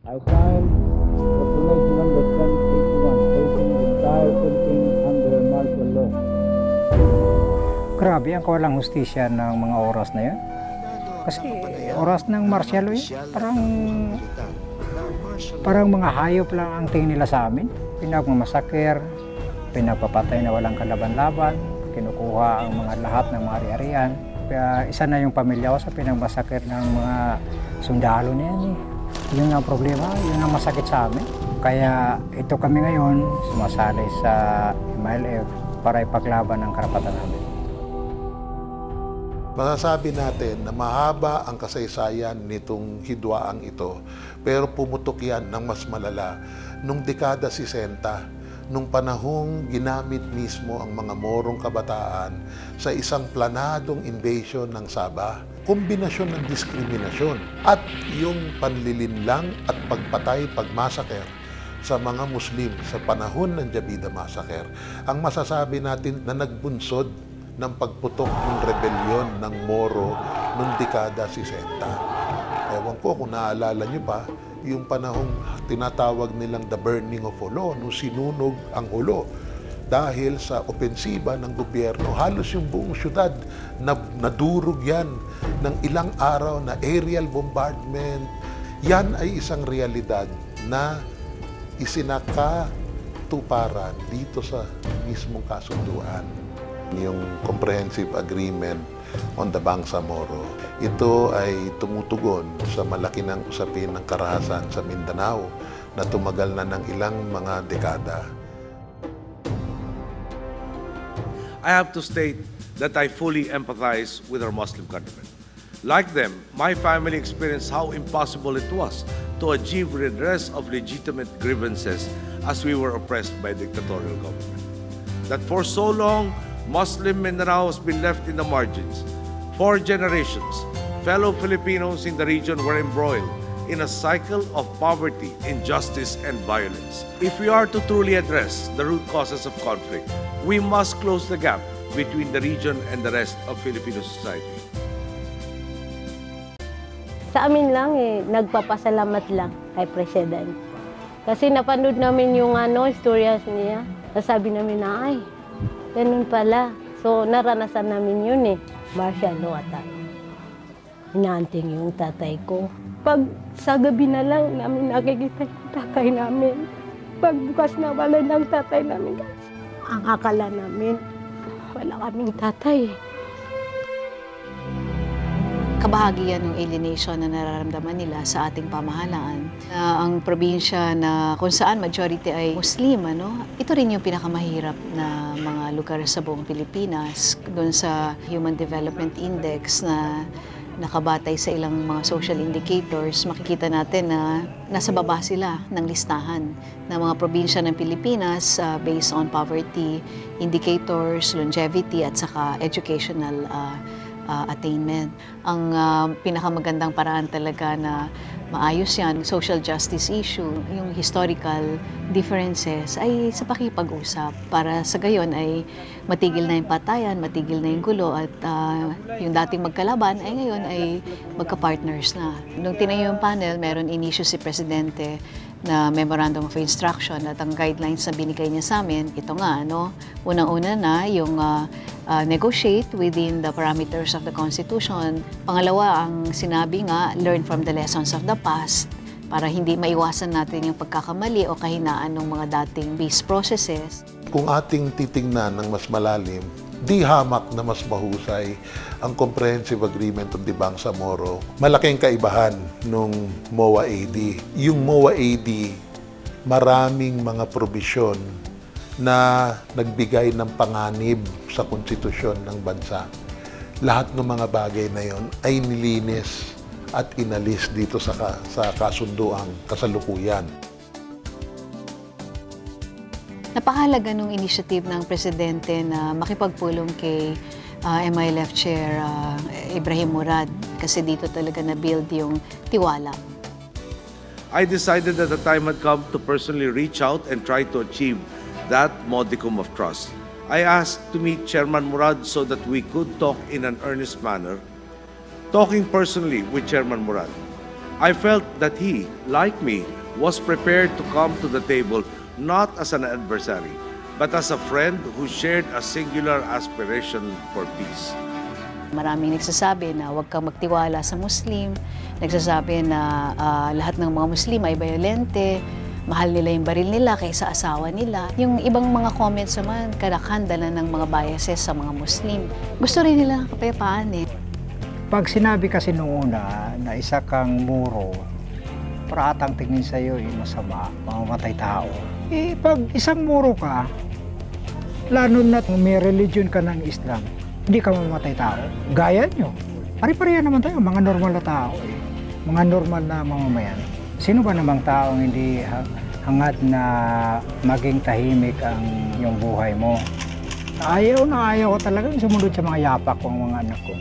I Proclamation number 1081 placing the entire Philippines under martial law. Grabe ang kawalang hustisya ng mga oras na yan. Kasi oras ng martial law parang, parang mga hayop lang ang tingin nila sa amin. Pinagmamasaker, pinagpapatay na walang kalaban-laban, kinukuha ang mga lahat ng mga ari-arian. Kaya isa na yung pamilya ko sa pinagmasaker ng mga sundalo na eh. Yun ang problema, yun ang masakit sa amin. Kaya ito kami ngayon, sumasali sa MILF para ipaglaban ang karapatan namin. Masasabi natin na mahaba ang kasaysayan nitong hidwaang ito, pero pumutok yan ng mas malala nung dekada 60, nung panahong ginamit mismo ang mga morong kabataan sa isang planadong invasion ng Sabah. Kombinasyon ng diskriminasyon at yung panlilinlang at pagpatay, pagmasaker sa mga Muslim sa panahon ng Jabida Massacre, ang masasabi natin na nagbunsod ng pagputok ng rebelyon ng Moro noong dekada 60. Ewan ko kung naalala nyo pa, yung panahong tinatawag nilang the burning of Hulo, nung sinunog ang Hulo dahil sa opensiba ng gobyerno. Halos yung buong syudad na nadurog yan ng ilang araw na aerial bombardment. Yan ay isang realidad na isinakatuparan dito sa mismong kasunduan yung Comprehensive Agreement on the Bangsamoro. Ito ay tumutugon sa malaki ng usapin ng karahasan sa Mindanao na tumagal na ng ilang mga dekada. I have to state that I fully empathize with our Muslim countrymen. Like them, my family experienced how impossible it was to achieve redress of legitimate grievances as we were oppressed by dictatorial government. That for so long, Muslim Mindanao has been left in the margins. For generations, fellow Filipinos in the region were embroiled in a cycle of poverty, injustice, and violence. If we are to truly address the root causes of conflict, we must close the gap between the region and the rest of Filipino society. Sa amin lang eh, nagpapasalamat lang kay President. Kasi napanood namin yung ano, istorya niya. Nasabi namin na, ay, ganun pala. So, naranasan namin yun eh. At ano. Inaanting yung tatay ko. Pag sa gabi na lang namin nakikita yung tatay namin. Pag bukas na wala ng tatay namin. Ang akala namin, wala kaming tatay. kabahagi yan ng alienation na nararamdaman nila sa ating pamahalaan. Na ang probinsya na kung saan majority ay Muslim, ano, ito rin yung pinakamahirap na mga lugar sa buong Pilipinas. Doon sa Human Development Index na nakabatay sa ilang mga social indicators, makikita natin na nasa baba sila ng listahan ng mga probinsya ng Pilipinas uh, based on poverty indicators, longevity at saka educational uh, uh, attainment. Ang uh, pinakamagandang paraan talaga na maayos yan, social justice issue, yung historical differences ay sa pakipag-usap para sa gayon ay matigil na yung patayan, matigil na yung gulo at uh, yung dating magkalaban ay ngayon ay magka-partners na. Nung tinayo yung panel, meron inisyo si Presidente na Memorandum of Instruction at ang guidelines na binigay niya sa amin, ito nga, no? Unang-una na yung uh, uh, negotiate within the parameters of the Constitution. Pangalawa, ang sinabi nga, learn from the lessons of the past para hindi maiwasan natin yung pagkakamali o kahinaan ng mga dating peace processes. Kung ating titingnan ng mas malalim, di hamak na mas mahusay ang Comprehensive Agreement on the Bangsamoro. Malaking kaibahan nung MOA AD. Yung MOA AD, maraming mga probisyon na nagbigay ng panganib sa konstitusyon ng bansa. Lahat ng mga bagay na yon ay nilinis at inalis dito sa, sa kasunduang kasalukuyan. Napakahalaga nung initiative ng Presidente na makipagpulong kay uh, MILF Chair uh, Ibrahim Murad kasi dito talaga na-build yung tiwala. I decided that the time had come to personally reach out and try to achieve that modicum of trust. I asked to meet Chairman Murad so that we could talk in an earnest manner, talking personally with Chairman Murad. I felt that he, like me, was prepared to come to the table not as an adversary, but as a friend who shared a singular aspiration for peace. Maraming nagsasabi na huwag kang magtiwala sa Muslim, nagsasabi na ah, lahat ng mga Muslim ay violente, mahal nila yung baril nila kaysa asawa nila. Yung ibang mga comments naman, kanakhandala ng mga biases sa mga Muslim. Gusto rin nila ng kapayapaan eh. Pag sinabi kasi noong una na isa kang muro, para atang tingin sa iyo eh, masama, mamamatay tao. Eh, pag isang muro ka, lalo na may religion ka ng Islam, hindi ka mamamatay tao. Gaya nyo. Pare-pareha naman tayo, mga normal na tao eh. Mga normal na mamamayan. Sino ba namang taong hindi ha- hangad na maging tahimik ang yung buhay mo? Ayaw na ayaw ko talaga sumunod sa mga yapak ko mga anak ko.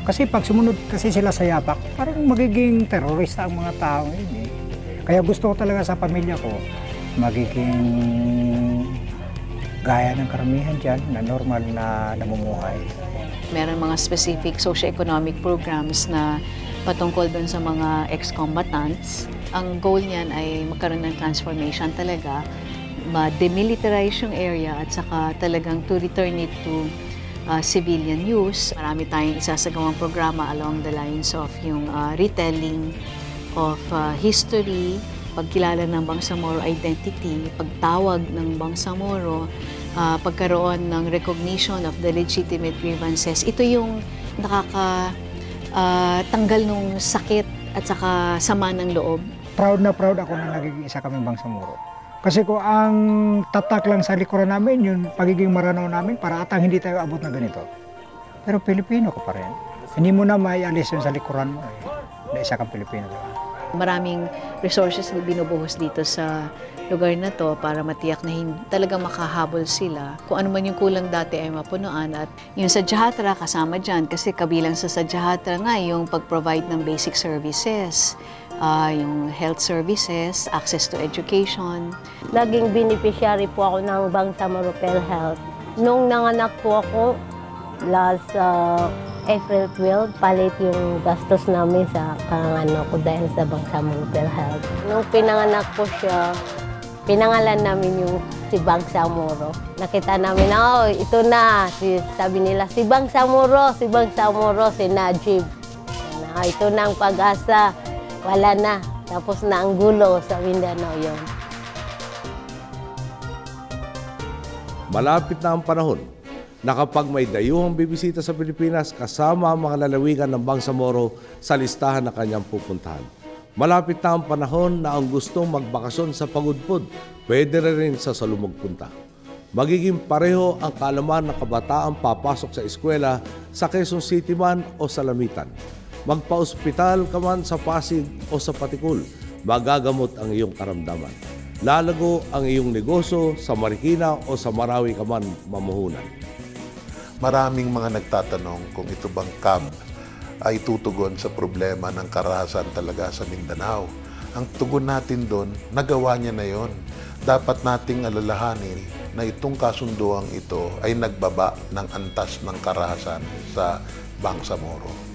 Kasi pag sumunod kasi sila sa yapak, parang magiging terorista ang mga tao yun eh. Kaya gusto ko talaga sa pamilya ko, magiging gaya ng karamihan dyan na normal na namumuhay. Meron mga specific socio-economic programs na patungkol doon sa mga ex-combatants. Ang goal niyan ay magkaroon ng transformation talaga, ma-demilitarize yung area at saka talagang to return it to uh, civilian use. Marami tayong isasagawang programa along the lines of yung uh, retelling of uh, history, pagkilala ng Bangsamoro identity, pagtawag ng Bangsamoro, ah, pagkaroon ng recognition of the legitimate grievances. Ito yung nakaka ah, tanggal nung sakit at saka sama ng loob. Proud na proud ako na nagiging isa kaming Bangsamoro. Kasi kung ang tatak lang sa likuran namin, yung pagiging maranaw namin, para atang hindi tayo abot na ganito. Pero Pilipino ko pa rin. Hindi mo na maialis yun sa likuran mo eh. Isa kang Pilipino. di ba? Maraming resources na binubuhos dito sa lugar na to para matiyak na hindi, talagang makahabol sila. Kung ano man yung kulang dati ay mapunuan at yung sa Jahatra kasama dyan kasi kabilang sa sa Jahatra nga yung pag-provide ng basic services, ah, yung health services, access to education, Naging beneficiary po ako ng Bangsamoro PhilHealth. Nung nanganak po ako, last uh, April 12, palit yung gastos namin sa pangano ko dahil sa Bangsamoro PhilHealth. Nung pinanganak ko siya, pinangalan namin yung si Bangsamoro. Nakita namin, oh, ito na. Si, sabi nila, si Bangsamoro, si Bangsamoro, si Najib. Na, ito na ang pag-asa. Wala na. Tapos na ang gulo sa Mindanao yon. Malapit na ang panahon na kapag may dayuhang bibisita sa Pilipinas kasama ang mga lalawigan ng Bangsamoro sa listahan na kanyang pupuntahan. Malapit na ang panahon na ang gustong magbakasyon sa Pagudpud, pwede rin sa Salumagpunta. Magiging pareho ang kalaman ng kabataan papasok sa eskwela sa Quezon City man o sa Lamitan. Magpa-ospital ka man sa Pasig o sa Patikul, magagamot ang iyong karamdaman. Lalago ang iyong negosyo sa Marikina o sa Marawi ka man mamuhunan. Maraming mga nagtatanong kung ito bang CAB ay tutugon sa problema ng karahasan talaga sa Mindanao. Ang tugon natin doon, nagawa niya na yon. Dapat nating alalahanin na itong kasunduang ito ay nagbaba ng antas ng karahasan sa Bangsamoro.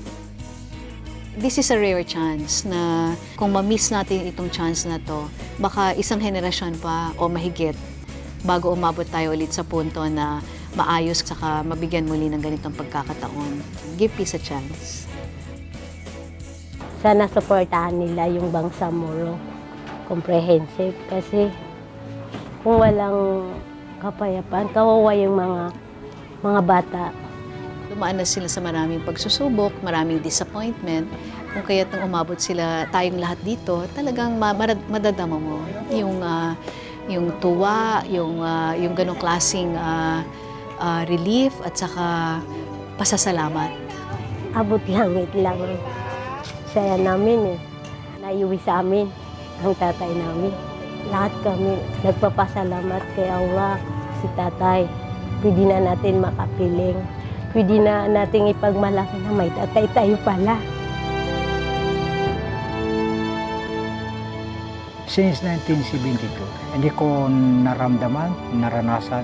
This is a rare chance na kung ma-miss natin itong chance na to, baka isang henerasyon pa o mahigit bago umabot tayo ulit sa punto na maayos saka mabigyan muli ng ganitong pagkakataon. Give peace a chance. Sana supportahan nila yung Bangsamoro comprehensive kasi kung walang kapayapaan, kawawa yung mga mga bata. Dumaan na sila sa maraming pagsusubok, maraming disappointment. Kung kaya't nung umabot sila, tayong lahat dito, talagang madadama mo yung, ah, yung tuwa, yung, ah, yung ganong klaseng ah, ah, relief at saka pasasalamat. Abot langit lang ang saya namin eh. Naiuwi sa amin ang tatay namin. Lahat kami nagpapasalamat kay Allah, si tatay. Pwede na natin makapiling. Pwede na nating ipagmalaki na may tatay tayo pala. Since 1972, hindi ko naramdaman, naranasan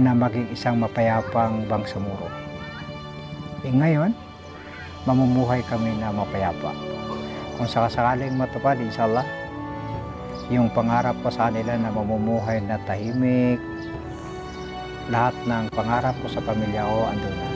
na maging isang mapayapang Bangsamoro. Eh ngayon, mamumuhay kami na mapayapa. Kung sakasakaling matupad, inshallah, yung pangarap ko sa kanila na mamumuhay na tahimik, lahat ng pangarap ko sa pamilya ko andun na.